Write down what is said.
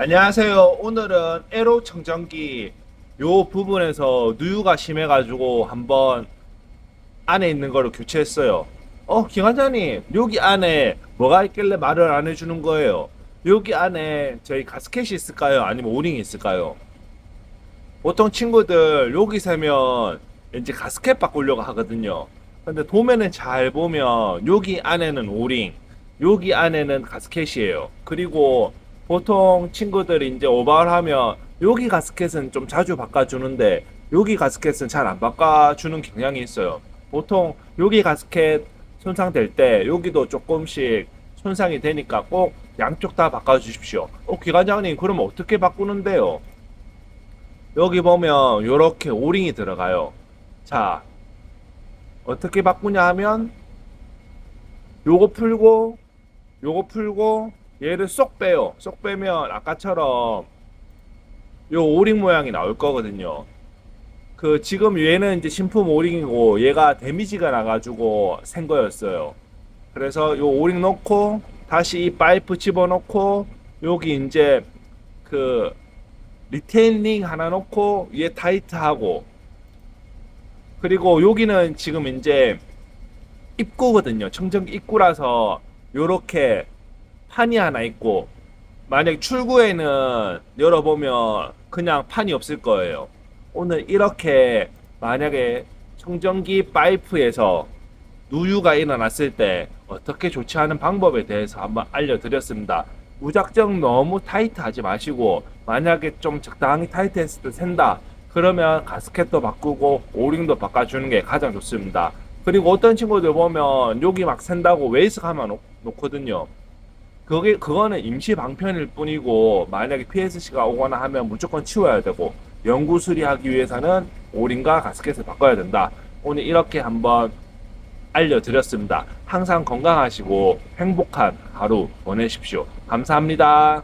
안녕하세요. 오늘은 에로 청정기 요 부분에서 누유가 심해가지고 한번 안에 있는 거를 교체했어요. 어, 기관장님, 여기 안에 뭐가 있길래 말을 안 해주는 거예요? 여기 안에 저희 가스켓이 있을까요? 아니면 오링이 있을까요? 보통 친구들 여기 세면 이제 가스켓 바꾸려고 하거든요. 근데 도면은 잘 보면 여기 안에는 오링, 여기 안에는 가스켓이에요. 그리고 보통 친구들이 이제 오버를 하면 여기 가스켓은 좀 자주 바꿔주는데 여기 가스켓은 잘 안 바꿔주는 경향이 있어요. 보통 여기 가스켓 손상될 때 여기도 조금씩 손상이 되니까 꼭 양쪽 다 바꿔주십시오. 어, 기관장님, 그럼 어떻게 바꾸는데요? 여기 보면 이렇게 오링이 들어가요. 자, 어떻게 바꾸냐 하면 요거 풀고 요거 풀고 얘를 쏙 빼요. 쏙 빼면 아까처럼 요 오링 모양이 나올 거거든요. 그 지금 얘는 이제 신품 오링이고 얘가 데미지가 나가지고 생 거였어요. 그래서 요 오링 넣고 다시 이 파이프 집어넣고 여기 이제 그 리테일링 하나 넣고 위에 타이트하고 그리고 여기는 지금 이제 입구거든요. 청정기 입구라서 요렇게 판이 하나 있고 만약 출구에는 열어보면 그냥 판이 없을 거예요. 오늘 이렇게 만약에 청정기 파이프에서 누유가 일어났을 때 어떻게 조치하는 방법에 대해서 한번 알려드렸습니다. 무작정 너무 타이트하지 마시고 만약에 좀 적당히 타이트했을 때 샌다 그러면 가스켓도 바꾸고 오링도 바꿔주는 게 가장 좋습니다. 그리고 어떤 친구들 보면 여기 막 샌다고 웨이스 가만 놓- 놓거든요. 그게 그거는 임시 방편일 뿐이고 만약에 PSC가 오거나 하면 무조건 치워야 되고 연구 수리하기 위해서는 오링과 가스켓을 바꿔야 된다. 오늘 이렇게 한번 알려드렸습니다. 항상 건강하시고 행복한 하루 보내십시오. 감사합니다.